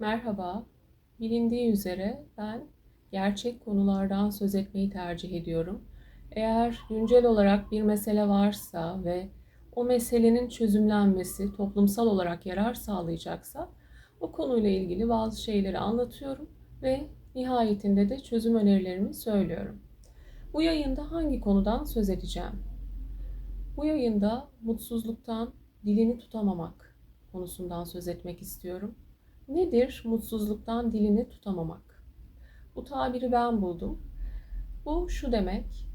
Merhaba. Bilindiği üzere ben gerçek konulardan söz etmeyi tercih ediyorum. Eğer güncel olarak bir mesele varsa ve o meselenin çözümlenmesi toplumsal olarak yarar sağlayacaksa o konuyla ilgili bazı şeyleri anlatıyorum ve nihayetinde de çözüm önerilerimi söylüyorum. Bu yayında hangi konudan söz edeceğim? Bu yayında mutsuzluktan dilini tutamamak konusundan söz etmek istiyorum. Nedir mutsuzluktan dilini tutamamak? Bu tabiri ben buldum. Bu şu demek.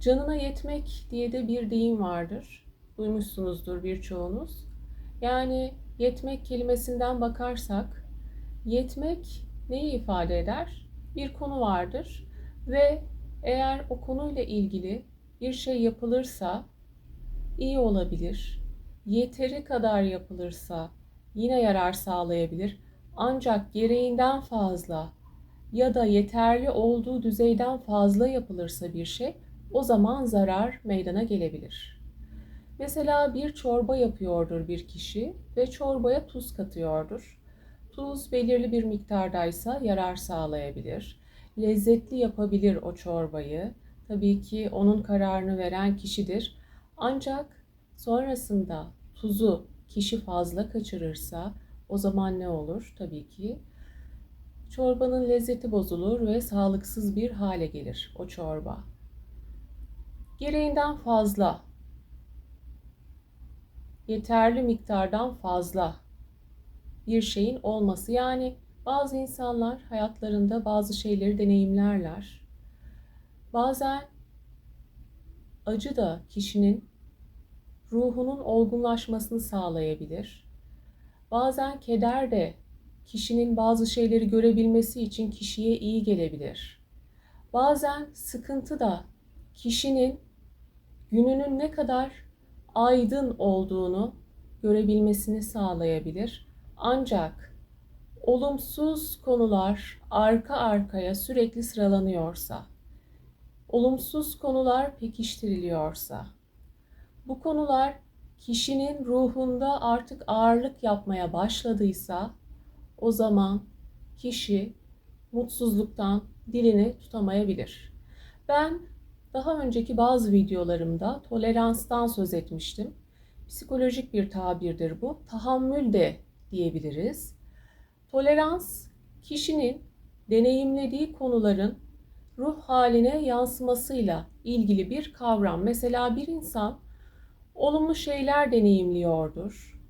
Canına yetmek diye de bir deyim vardır. Duymuşsunuzdur birçoğunuz. Yani yetmek kelimesinden bakarsak yetmek neyi ifade eder? Bir konu vardır ve eğer o konuyla ilgili bir şey yapılırsa iyi olabilir. Yeteri kadar yapılırsa yine yarar sağlayabilir. Ancak gereğinden fazla ya da yeterli olduğu düzeyden fazla yapılırsa bir şey o zaman zarar meydana gelebilir. Mesela bir çorba yapıyordur bir kişi ve çorbaya tuz katıyordur. Tuz belirli bir miktardaysa yarar sağlayabilir. Lezzetli yapabilir o çorbayı. Tabii ki onun kararını veren kişidir. Ancak sonrasında tuzu kişi fazla kaçırırsa o zaman ne olur? Tabii ki çorbanın lezzeti bozulur ve sağlıksız bir hale gelir o çorba. Gereğinden fazla, yeterli miktardan fazla bir şeyin olması. Yani bazı insanlar hayatlarında bazı şeyleri deneyimlerler. Bazen acı da kişinin ruhunun olgunlaşmasını sağlayabilir. Bazen keder de kişinin bazı şeyleri görebilmesi için kişiye iyi gelebilir. Bazen sıkıntı da kişinin gününün ne kadar aydın olduğunu görebilmesini sağlayabilir. Ancak olumsuz konular arka arkaya sürekli sıralanıyorsa, olumsuz konular pekiştiriliyorsa, bu konular kişinin ruhunda artık ağırlık yapmaya başladıysa o zaman kişi mutsuzluktan dilini tutamayabilir. Ben daha önceki bazı videolarımda toleranstan söz etmiştim. Psikolojik bir tabirdir bu. Tahammül de diyebiliriz. Tolerans kişinin deneyimlediği konuların ruh haline yansımasıyla ilgili bir kavram. Mesela bir insan olumlu şeyler deneyimliyordur.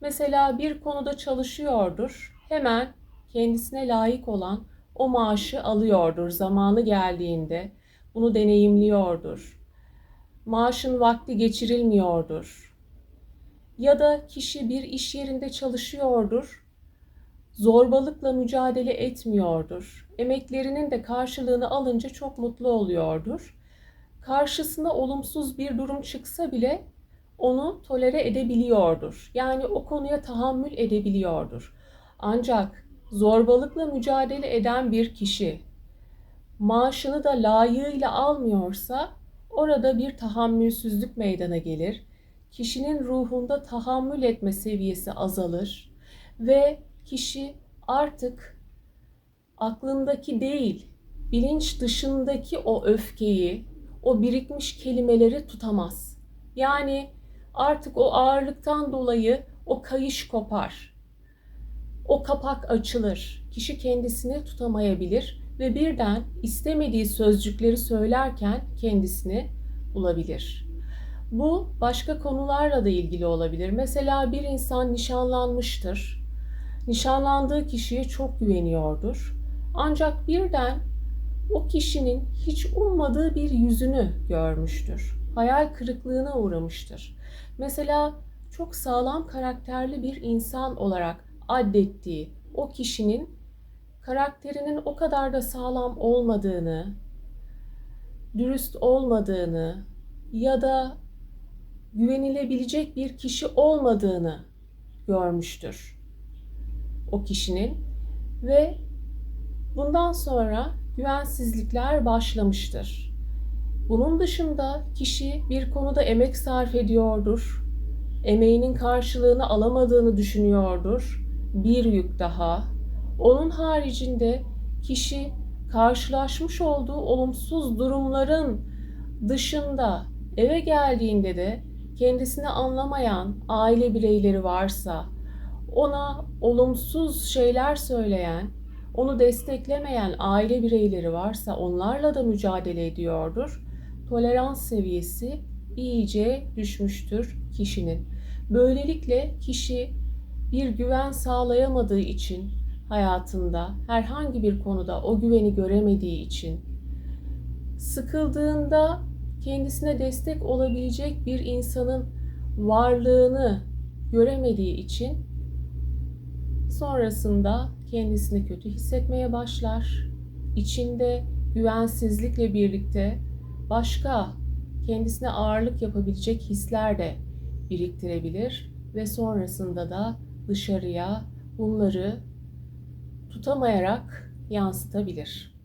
Mesela bir konuda çalışıyordur. Hemen kendisine layık olan o maaşı alıyordur zamanı geldiğinde. Bunu deneyimliyordur. Maaşın vakti geçirilmiyordur. Ya da kişi bir iş yerinde çalışıyordur. Zorbalıkla mücadele etmiyordur. Emeklerinin de karşılığını alınca çok mutlu oluyordur. Karşısına olumsuz bir durum çıksa bile onu tolere edebiliyordur. Yani o konuya tahammül edebiliyordur. Ancak zorbalıkla mücadele eden bir kişi maaşını da layığıyla almıyorsa orada bir tahammülsüzlük meydana gelir. Kişinin ruhunda tahammül etme seviyesi azalır ve kişi artık aklındaki değil, bilinç dışındaki o öfkeyi, o birikmiş kelimeleri tutamaz. Yani artık o ağırlıktan dolayı o kayış kopar. O kapak açılır. Kişi kendisini tutamayabilir ve birden istemediği sözcükleri söylerken kendisini bulabilir. Bu başka konularla da ilgili olabilir. Mesela bir insan nişanlanmıştır. Nişanlandığı kişiye çok güveniyordur. Ancak birden o kişinin hiç ummadığı bir yüzünü görmüştür. Hayal kırıklığına uğramıştır mesela çok sağlam karakterli bir insan olarak addettiği o kişinin karakterinin o kadar da sağlam olmadığını, dürüst olmadığını ya da güvenilebilecek bir kişi olmadığını görmüştür o kişinin ve bundan sonra güvensizlikler başlamıştır. Bunun dışında kişi bir konuda emek sarf ediyordur, emeğinin karşılığını alamadığını düşünüyordur bir yük daha. Onun haricinde kişi karşılaşmış olduğu olumsuz durumların dışında eve geldiğinde de kendisini anlamayan aile bireyleri varsa, ona olumsuz şeyler söyleyen, onu desteklemeyen aile bireyleri varsa onlarla da mücadele ediyordur. Tolerans seviyesi iyice düşmüştür kişinin. Böylelikle kişi bir güven sağlayamadığı için hayatında herhangi bir konuda o güveni göremediği için sıkıldığında kendisine destek olabilecek bir insanın varlığını göremediği için sonrasında kendisini kötü hissetmeye başlar. İçinde güvensizlikle birlikte başka kendisine ağırlık yapabilecek hisler de biriktirebilir ve sonrasında da dışarıya bunları tutamayarak yansıtabilir.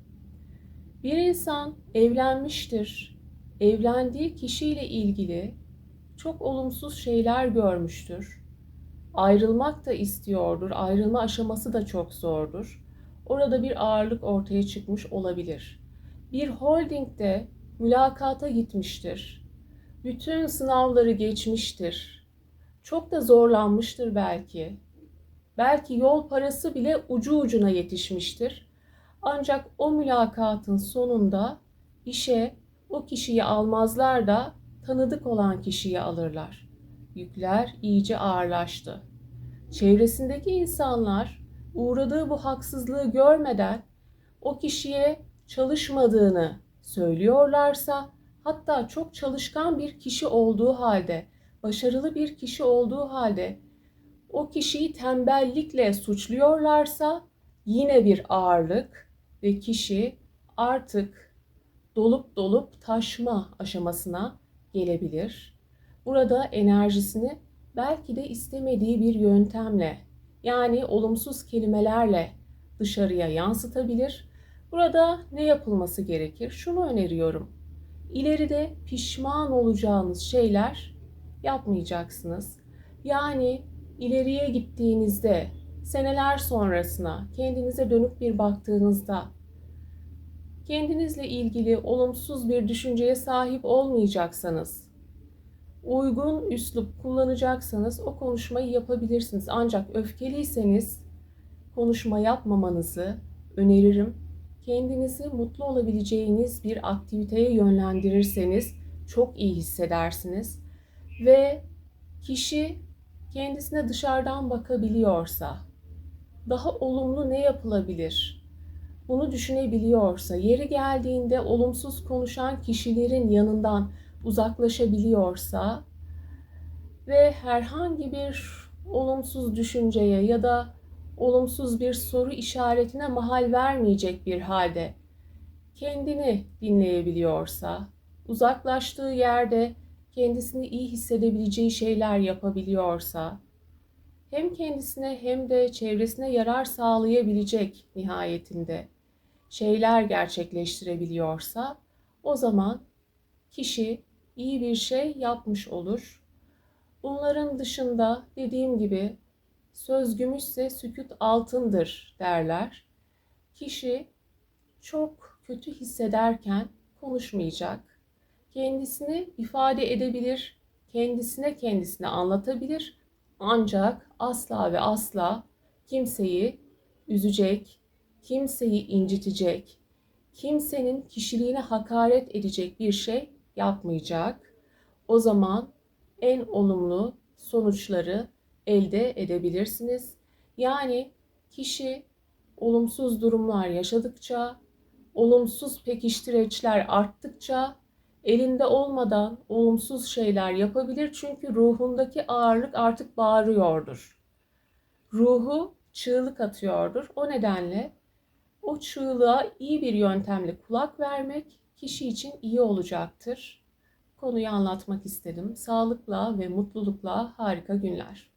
Bir insan evlenmiştir. Evlendiği kişiyle ilgili çok olumsuz şeyler görmüştür. Ayrılmak da istiyordur. Ayrılma aşaması da çok zordur. Orada bir ağırlık ortaya çıkmış olabilir. Bir holdingde mülakata gitmiştir. Bütün sınavları geçmiştir. Çok da zorlanmıştır belki. Belki yol parası bile ucu ucuna yetişmiştir. Ancak o mülakatın sonunda işe o kişiyi almazlar da tanıdık olan kişiyi alırlar. Yükler iyice ağırlaştı. Çevresindeki insanlar uğradığı bu haksızlığı görmeden o kişiye çalışmadığını söylüyorlarsa hatta çok çalışkan bir kişi olduğu halde, başarılı bir kişi olduğu halde o kişiyi tembellikle suçluyorlarsa yine bir ağırlık ve kişi artık dolup dolup taşma aşamasına gelebilir. Burada enerjisini belki de istemediği bir yöntemle yani olumsuz kelimelerle dışarıya yansıtabilir. Burada ne yapılması gerekir? Şunu öneriyorum. İleride pişman olacağınız şeyler yapmayacaksınız. Yani ileriye gittiğinizde, seneler sonrasına kendinize dönüp bir baktığınızda kendinizle ilgili olumsuz bir düşünceye sahip olmayacaksanız, uygun üslup kullanacaksanız o konuşmayı yapabilirsiniz. Ancak öfkeliyseniz konuşma yapmamanızı öneririm. Kendinizi mutlu olabileceğiniz bir aktiviteye yönlendirirseniz çok iyi hissedersiniz ve kişi kendisine dışarıdan bakabiliyorsa, daha olumlu ne yapılabilir? Bunu düşünebiliyorsa, yeri geldiğinde olumsuz konuşan kişilerin yanından uzaklaşabiliyorsa ve herhangi bir olumsuz düşünceye ya da olumsuz bir soru işaretine mahal vermeyecek bir halde kendini dinleyebiliyorsa, uzaklaştığı yerde kendisini iyi hissedebileceği şeyler yapabiliyorsa, hem kendisine hem de çevresine yarar sağlayabilecek nihayetinde şeyler gerçekleştirebiliyorsa, o zaman kişi iyi bir şey yapmış olur. Bunların dışında dediğim gibi söz gümüşse sükut altındır derler. Kişi çok kötü hissederken konuşmayacak kendisini ifade edebilir, kendisine kendisine anlatabilir. Ancak asla ve asla kimseyi üzecek, kimseyi incitecek, kimsenin kişiliğine hakaret edecek bir şey yapmayacak. O zaman en olumlu sonuçları elde edebilirsiniz. Yani kişi olumsuz durumlar yaşadıkça, olumsuz pekiştireçler arttıkça elinde olmadan olumsuz şeyler yapabilir çünkü ruhundaki ağırlık artık bağırıyordur. Ruhu çığlık atıyordur. O nedenle o çığlığa iyi bir yöntemle kulak vermek kişi için iyi olacaktır. Konuyu anlatmak istedim. Sağlıkla ve mutlulukla harika günler.